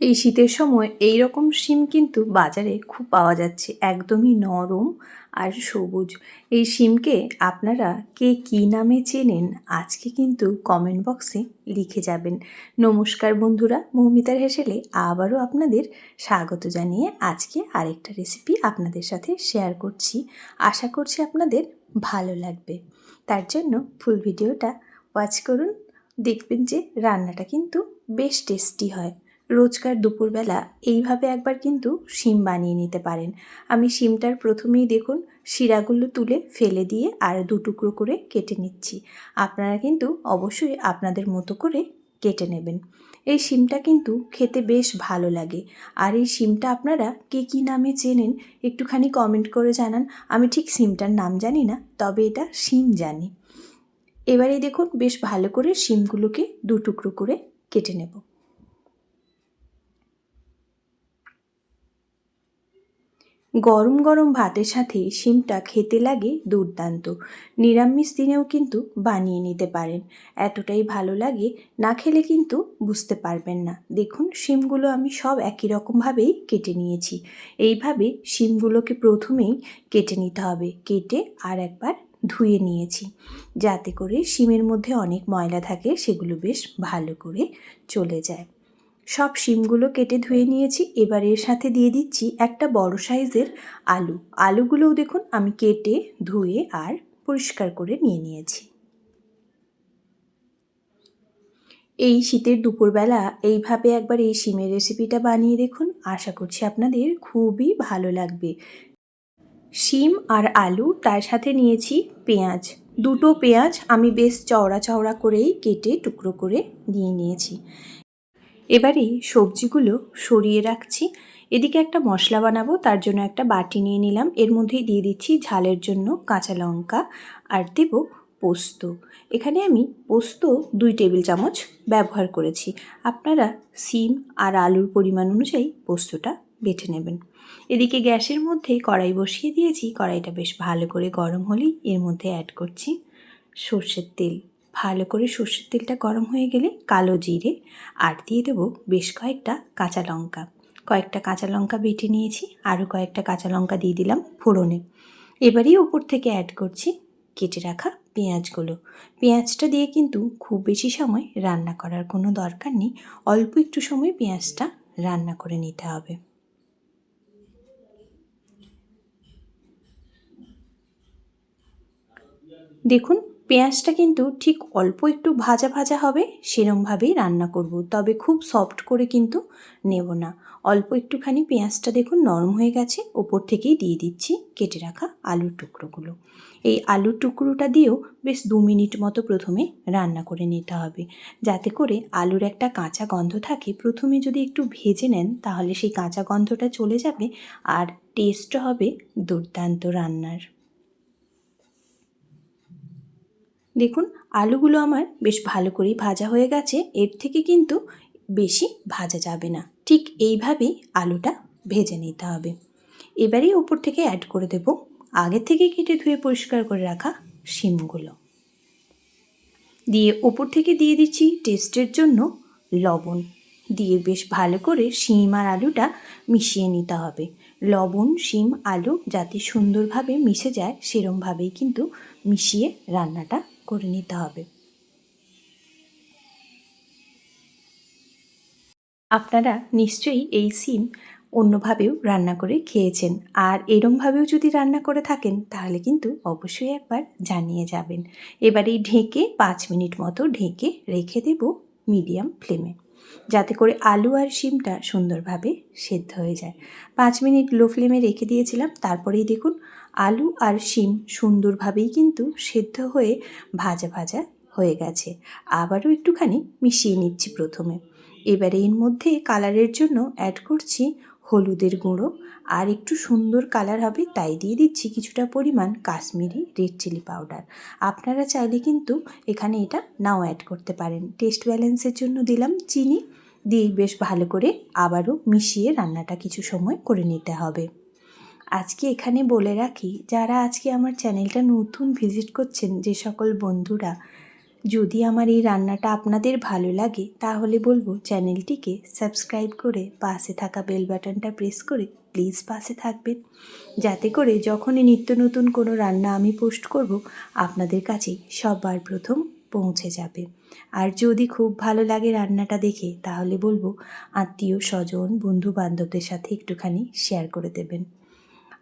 এই শীতের সময় এই রকম শিম কিন্তু বাজারে খুব পাওয়া যাচ্ছে। একদমই নরম আর সবুজ। এই শিমকে আপনারা কে কী নামে চেনেন আজকে কিন্তু কমেন্ট বক্সে লিখে যাবেন। নমস্কার বন্ধুরা, মৌমিতার হেসেলে আবারও আপনাদের স্বাগত জানিয়ে আজকে আরেকটা রেসিপি আপনাদের সাথে শেয়ার করছি। আশা করছি আপনাদের ভালো লাগবে। তার জন্য ফুল ভিডিওটা ওয়াচ করুন। দেখবেন যে রান্নাটা কিন্তু বেশ টেস্টি হয়। রোজকার দুপুরবেলা এইভাবে একবার কিন্তু শিম বানিয়ে নিতে পারেন। আমি শিমটার প্রথমেই দেখুন শিরাগুলো তুলে ফেলে দিয়ে আর দু টুকরো করে কেটে নিচ্ছি। আপনারা কিন্তু অবশ্যই আপনাদের মতো করে কেটে নেবেন। এই শিমটা কিন্তু খেতে বেশ ভালো লাগে। আর এই শিমটা আপনারা কে কী নামে চেনেন একটুখানি কমেন্ট করে জানান। আমি ঠিক শিমটার নাম জানি না, তবে এটা শিম জানি। এবারে দেখুন বেশ ভালো করে শিমগুলোকে দু টুকরো করে কেটে নেব। গরম গরম ভাতের সাথে শিমটা খেতে লাগে দুর্দান্ত। নিরামিষ দিনেও কিন্তু বানিয়ে নিতে পারেন। এতটাই ভালো লাগে, না খেলে কিন্তু বুঝতে পারবেন না। দেখুন, শিমগুলো আমি সব একই রকমভাবেই কেটে নিয়েছি। এইভাবে শিমগুলোকে প্রথমেই কেটে নিতে হবে। কেটে আর একবার ধুয়ে নিয়েছি। যাতে করে শিমের মধ্যে অনেক ময়লা থাকে, সেগুলো বেশ ভালো করে চলে যায়। সব শিমগুলো কেটে ধুয়ে নিয়েছি, এবার এর সাথে দিয়ে দিচ্ছি একটা বড় সাইজের আলু। আলুগুলোও দেখুন আমি কেটে ধুয়ে আর পরিষ্কার করে নিয়ে নিয়েছি। এই শীতের দুপুরবেলা এইভাবে একবার এই শিমের রেসিপিটা বানিয়ে দেখুন, আশা করছি আপনাদের খুবই ভালো লাগবে। শিম আর আলু, তার সাথে নিয়েছি পেঁয়াজ। দুটো পেঁয়াজ আমি বেশ চওড়া চওড়া করেই কেটে টুকরো করে নিয়ে নিয়েছি। এবারে সবজিগুলো সরিয়ে রাখছি। এদিকে একটা মশলা বানাবো, তার জন্য একটা বাটি নিয়ে নিলাম। এর মধ্যেই দিয়ে দিচ্ছি ঝালের জন্য কাঁচা লঙ্কা আর দেব পোস্ত। এখানে আমি পোস্ত দুই টেবিল চামচ ব্যবহার করেছি। আপনারা সিম আর আলুর পরিমাণ অনুযায়ী পোস্তটা বেটে নেবেন। এদিকে গ্যাসের মধ্যে কড়াই বসিয়ে দিয়েছি। কড়াইটা বেশ ভালো করে গরম হলেই এর মধ্যে অ্যাড করছি সর্ষের তেল। ভালো করে সর্ষের তেলটা গরম হয়ে গেলে কালো জিরে আর দিয়ে দেবো বেশ কয়েকটা কাঁচা লঙ্কা। কয়েকটা কাঁচা লঙ্কা বেটে নিয়েছি, আরও কয়েকটা কাঁচা লঙ্কা দিয়ে দিলাম ফোড়নে। এবারেই ওপর থেকে অ্যাড করছি কেটে রাখা পেঁয়াজগুলো। পেঁয়াজটা দিয়ে কিন্তু খুব বেশি সময় রান্না করার কোনো দরকার নেই, অল্প একটু সময় পেঁয়াজটা রান্না করে নিতে হবে। দেখুন পেঁয়াজটা কিন্তু ঠিক অল্প একটু ভাজা ভাজা হবে, সেরমভাবেই রান্না করব। তবে খুব সফট করে কিন্তু নেব না। অল্প একটুখানি পেঁয়াজটা দেখুন নরম হয়ে গেছে, ওপর থেকেই দিয়ে দিচ্ছি কেটে রাখা আলুর টুকরোগুলো। এই আলুর টুকরোটা দিয়েও বেশ দু মিনিট মতো প্রথমে রান্না করে নিতে হবে। যাতে করে আলুর একটা কাঁচা গন্ধ থাকে, প্রথমে যদি একটু ভেজে নেন, তাহলে সেই কাঁচা গন্ধটা চলে যাবে আর টেস্ট হবে দুর্দান্ত রান্নার। দেখুন, আলুগুলো আমার বেশ ভালো করেই ভাজা হয়ে গেছে, এর থেকে কিন্তু বেশি ভাজা যাবে না। ঠিক এইভাবেই আলুটা ভেজে নিতে হবে। এবারেই ওপর থেকে অ্যাড করে দেব আগে থেকে কেটে ধুয়ে পরিষ্কার করে রাখা শিমগুলো। দিয়ে ওপর থেকে দিয়ে দিচ্ছি টেস্টের জন্য লবণ। দিয়ে বেশ ভালো করে শিম আর আলুটা মিশিয়ে নিতে হবে। লবণ, শিম, আলু যাতে সুন্দরভাবে মিশে যায়, সেরমভাবেই কিন্তু মিশিয়ে রান্নাটা করে নিতে হবে। আপনারা নিশ্চয়ই এই সিম অন্যভাবেও রান্না করে খেয়েছেন। আর এরমভাবেও যদি রান্না করে থাকেন, তাহলে কিন্তু অবশ্যই একবার জানিয়ে যাবেন। এবার এই ঢেকে পাঁচ মিনিট মতো ঢেকে রেখে দেব মিডিয়াম ফ্লেমে। যাতে করে আলু আর শিমটা সুন্দরভাবে সেদ্ধ হয়ে যায়। পাঁচ মিনিট লো ফ্লেমে রেখে দিয়েছিলাম। তারপরেই দেখুন আলু আর শিম সুন্দরভাবেই কিন্তু সেদ্ধ হয়ে ভাজা ভাজা হয়ে গেছে। আবারও একটুখানি মিশিয়ে নিচ্ছি প্রথমে। এবারে এর মধ্যে কালারের জন্য অ্যাড করছি হলুদের গুঁড়ো। আর একটু সুন্দর কালার হবে তাই দিয়ে দিচ্ছি কিছুটা পরিমাণ কাশ্মীরি রেড চিলি পাউডার আপনারা চাইলে কিন্তু এখানে এটা নাও অ্যাড করতে পারেন। টেস্ট ব্যালেন্সের জন্য দিলাম চিনি। দিয়ে বেশ ভালো করে আবারও মিশিয়ে রান্নাটা কিছু সময় করে নিতে হবে। আজকে এখানে বলে রাখি, যারা আজকে আমার চ্যানেলটা নতুন ভিজিট করছেন, যে সকল বন্ধুরা, যদি আমার এই রান্নাটা আপনাদের ভালো লাগে, তাহলে বলব চ্যানেলটিকে সাবস্ক্রাইব করে পাশে থাকা বেল বাটনটা প্রেস করে প্লিজ পাশে থাকবেন। যাতে করে যখনই নিত্য নতুন কোনো রান্না আমি পোস্ট করব, আপনাদের কাছে সবার প্রথম পৌঁছে যাবে। আর যদি খুব ভালো লাগে রান্নাটা দেখে, তাহলে বলব আত্মীয় স্বজন বন্ধু বান্ধবদের সাথে একটুখানি শেয়ার করে দেবেন।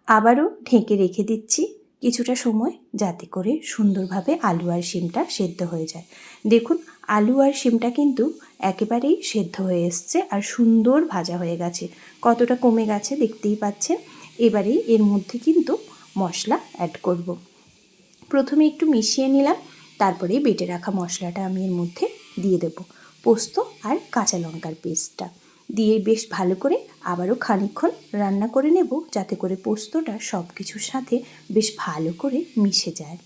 আবারও ঢেকে রেখে দিচ্ছি কিছুটা সময় যাতে করে সুন্দরভাবে আলু আর শিমটা সেদ্ধ হয়ে যায়। দেখুন, আলু আর শিমটা কিন্তু একেবারেই সেদ্ধ হয়ে এসছে আর সুন্দর ভাজা হয়ে গেছে। কতটা কমে গেছে দেখতেই পাচ্ছেন। এবারে এর মধ্যে কিন্তু মশলা অ্যাড করব। প্রথমে একটু মিশিয়ে নিলাম, তারপরে বেটে রাখা মশলাটা আমি এর মধ্যে দিয়ে দেব। পোস্ত আর কাঁচা লঙ্কার পেস্টটা। দিয়ে বেশ ভালো করে আবারও খানিকক্ষণ রান্না করে নেব, যাতে করে পোস্তটা সব কিছুর সাথে বেশ ভালো করে মিশে যায়।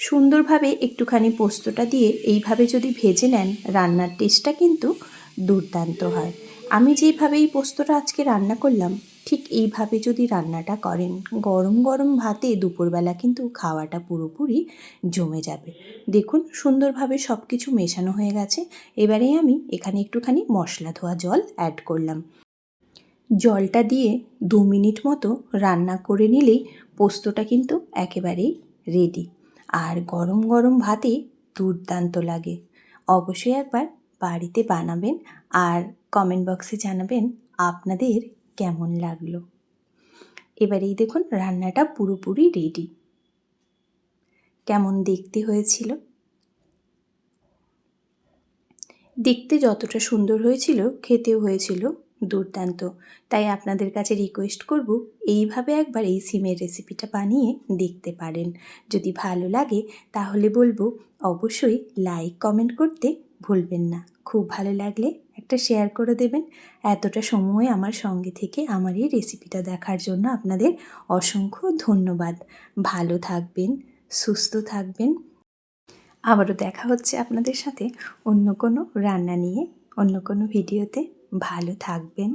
সুন্দরভাবে একটুখানি পোস্তটা দিয়ে এইভাবে যদি ভেজে নেন, রান্নার টেস্টটা কিন্তু দুর্দান্ত হয়। আমি যেভাবে এই পোস্তটা আজকে রান্না করলাম ঠিক এইভাবে যদি রান্নাটা করেন, গরম গরম ভাতে দুপুরবেলা কিন্তু খাওয়াটা পুরোপুরি জমে যাবে। দেখুন সুন্দরভাবে সব কিছু মেশানো হয়ে গেছে। এবারে আমি এখানে একটুখানি মশলা ধোয়া জল অ্যাড করলাম। জলটা দিয়ে দু মিনিট মতো রান্না করে নিলেই পোস্তটা কিন্তু একেবারেই রেডি আর গরম গরম ভাতে দুর্দান্ত লাগে। অবশ্যই একবার বাড়িতে বানাবেন আর কমেন্ট বক্সে জানাবেন আপনাদের কেমন লাগল? এবারেই দেখুন রান্নাটা পুরোপুরি রেডি কেমন দেখতে হয়েছিল? দেখতে যতটা সুন্দর হয়েছিল, খেতেও হয়েছিল দুর্দান্ত। তাই আপনাদের কাছে রিকোয়েস্ট করব এইভাবে একবার এই সিমের রেসিপিটা বানিয়ে দেখতে পারেন। যদি ভালো লাগে, তাহলে বলব অবশ্যই লাইক কমেন্ট করতে ভুলবেন না। খুব ভালো লাগলে একটা শেয়ার করে দেবেন। এতটা সময় আমার সঙ্গে থেকে আমার এই রেসিপিটা দেখার জন্য আপনাদের অসংখ্য ধন্যবাদ। ভালো থাকবেন, সুস্থ থাকবেন। আবারও দেখা হচ্ছে আপনাদের সাথে অন্য কোনো রান্না নিয়ে, অন্য কোনো ভিডিওতে ভালো থাকবেন।